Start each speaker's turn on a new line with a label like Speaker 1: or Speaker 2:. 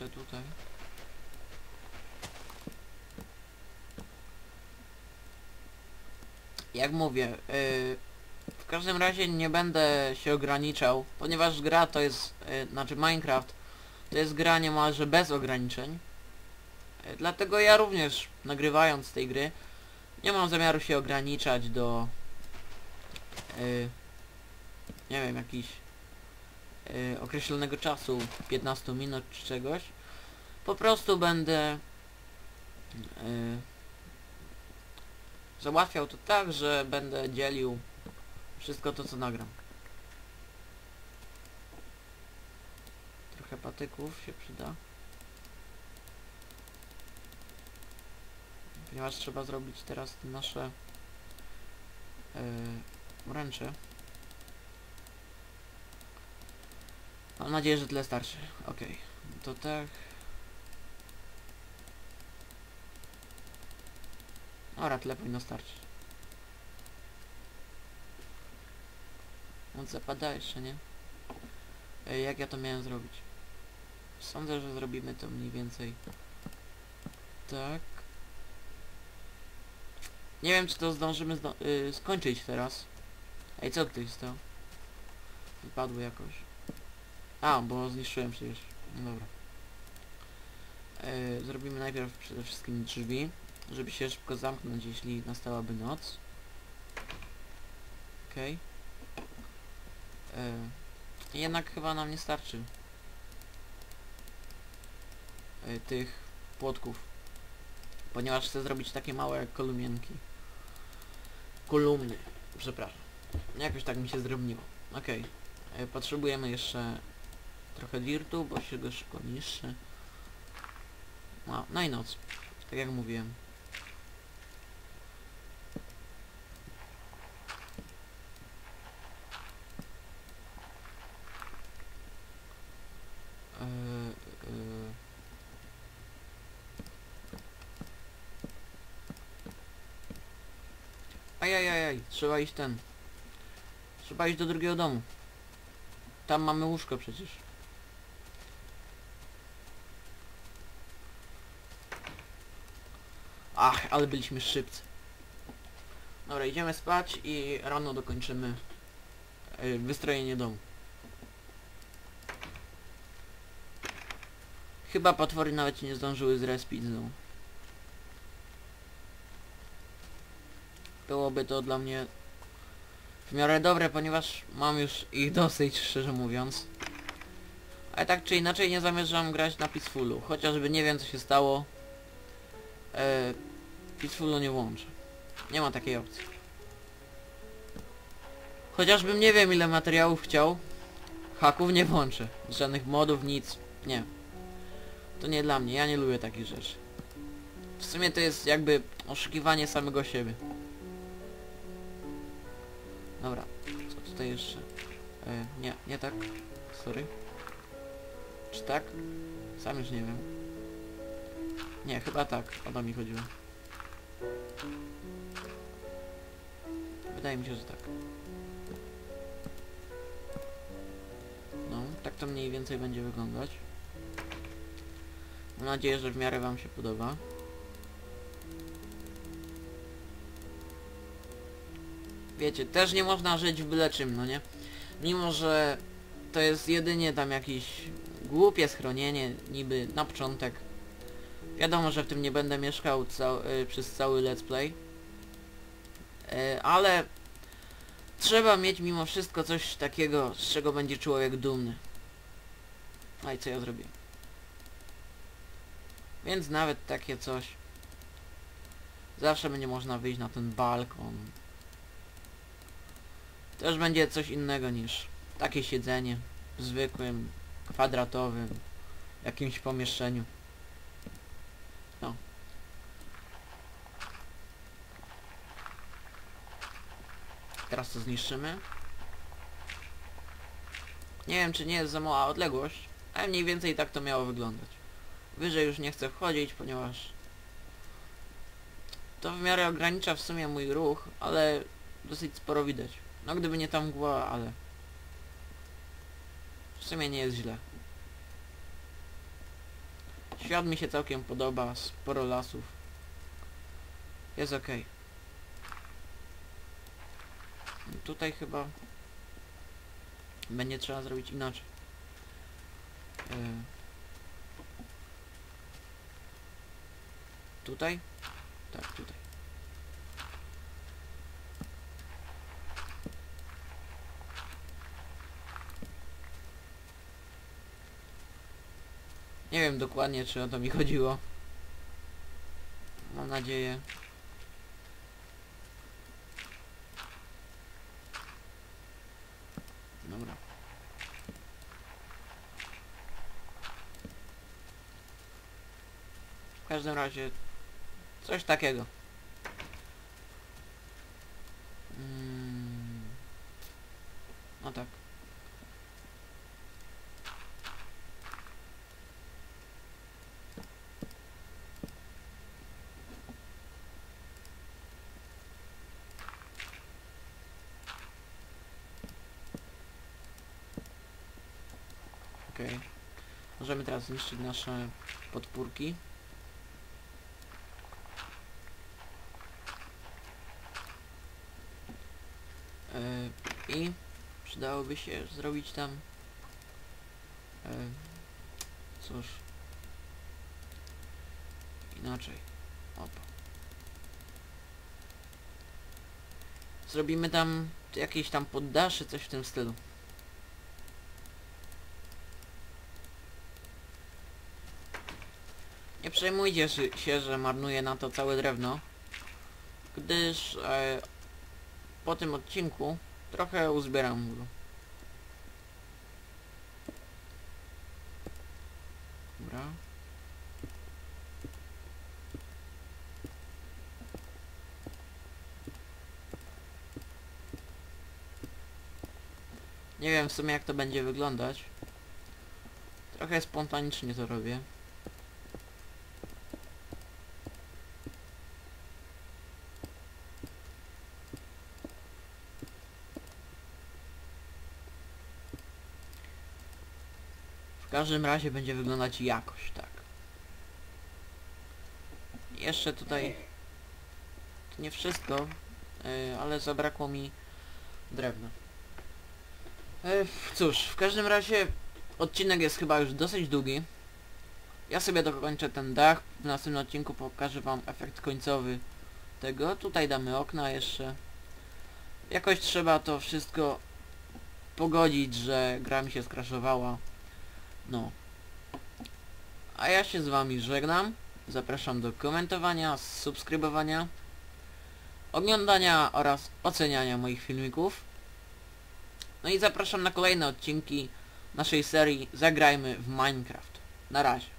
Speaker 1: jeszcze tutaj. Jak mówię, yy, w każdym razie nie będę się ograniczał, ponieważ gra to jest, yy, znaczy Minecraft, to jest gra niemalże bez ograniczeń. Yy, dlatego ja również, nagrywając tej gry, nie mam zamiaru się ograniczać do, yy, nie wiem, jakiś yy, określonego czasu, 15 minut czy czegoś. Po prostu będę yy, załatwiał to tak, że będę dzielił wszystko to, co nagram. Trochę patyków się przyda. Ponieważ trzeba zrobić teraz te nasze yy, ręcze. Mam nadzieję, że tyle starczy. Okej, to tak. Ora, tyle powinno starczyć. On zapada jeszcze, nie? Jak ja to miałem zrobić? Sądzę, że zrobimy to mniej więcej tak. Nie wiem, czy to zdążymy zdo y skończyć teraz. Ej, co ktoś stał? Wypadło jakoś. A, bo zniszczyłem przecież. No dobra. Zrobimy najpierw przede wszystkim drzwi, żeby się szybko zamknąć, jeśli nastałaby noc. Okej. Okay. Jednak chyba nam nie starczy e, tych płotków, ponieważ chcę zrobić takie małe kolumienki. Kolumny, przepraszam. Jakoś tak mi się zrobiło. Okej. Okay. Potrzebujemy jeszcze trochę dirtu, bo się go szybko niszczy. No, no i noc. Tak jak mówiłem. Ajajajaj, trzeba iść ten. Trzeba iść do drugiego domu. Tam mamy łóżko przecież. Ach, ale byliśmy szybcy. Dobra, idziemy spać i rano dokończymy yy, wystrojenie domu. Chyba potwory nawet nie zdążyły zrespić znowu. Byłoby to dla mnie w miarę dobre, ponieważ mam już ich dosyć, szczerze mówiąc. Ale tak czy inaczej nie zamierzam grać na Peacefulu, chociażby nie wiem co się stało. E, Peacefulu nie włączę. Nie ma takiej opcji. Chociażbym nie wiem ile materiałów chciał, haków nie włączę. Żadnych modów, nic. Nie. To nie dla mnie, ja nie lubię takich rzeczy. W sumie to jest jakby oszukiwanie samego siebie. Dobra, co tutaj jeszcze? E, nie, nie tak. Sorry. Czy tak? Sam już nie wiem. Nie, chyba tak. O to mi chodziło. Wydaje mi się, że tak. No, tak to mniej więcej będzie wyglądać. Mam nadzieję, że w miarę wam się podoba. Wiecie, też nie można żyć w byle czym, no nie? Mimo, że to jest jedynie tam jakieś głupie schronienie, niby na początek. Wiadomo, że w tym nie będę mieszkał y, przez cały let's play. Y, ale trzeba mieć mimo wszystko coś takiego, z czego będzie człowiek dumny. No i co ja zrobię? Więc nawet takie coś. Zawsze będzie można wyjść na ten balkon. Też będzie coś innego niż takie siedzenie w zwykłym, kwadratowym, jakimś pomieszczeniu. No. Teraz to zniszczymy. Nie wiem, czy nie jest za mała odległość, ale mniej więcej tak to miało wyglądać. Wyżej już nie chcę wchodzić, ponieważ to w miarę ogranicza w sumie mój ruch, ale dosyć sporo widać. No gdyby nie ta mgła, ale w sumie nie jest źle. Świat mi się całkiem podoba, sporo lasów. Jest okej. Tutaj chyba będzie trzeba zrobić inaczej. Yy. Tutaj? Tak, tutaj. Nie wiem dokładnie, czy o to mi chodziło. Mam nadzieję. Dobra. W każdym razie coś takiego. Mm. No tak. Możemy teraz zniszczyć nasze podpórki. E, I przydałoby się zrobić tam... E, cóż... Inaczej. Opa. Zrobimy tam jakieś tam poddasze, coś w tym stylu. Nie przejmujcie się, że marnuję na to całe drewno, gdyż e, po tym odcinku trochę uzbieram go. Dobra. Nie wiem w sumie jak to będzie wyglądać. Trochę spontanicznie to robię. Każdym razie będzie wyglądać jakoś, tak. Jeszcze tutaj... To nie wszystko, yy, ale zabrakło mi drewna. Yy, cóż, w każdym razie odcinek jest chyba już dosyć długi. Ja sobie dokończę ten dach. W następnym odcinku pokażę wam efekt końcowy tego. Tutaj damy okna jeszcze. Jakoś trzeba to wszystko pogodzić, że gra mi się skraszowała. No. A ja się z wami żegnam. Zapraszam do komentowania, subskrybowania, oglądania oraz oceniania moich filmików. No i zapraszam na kolejne odcinki naszej serii Zagrajmy w Minecraft. Na razie.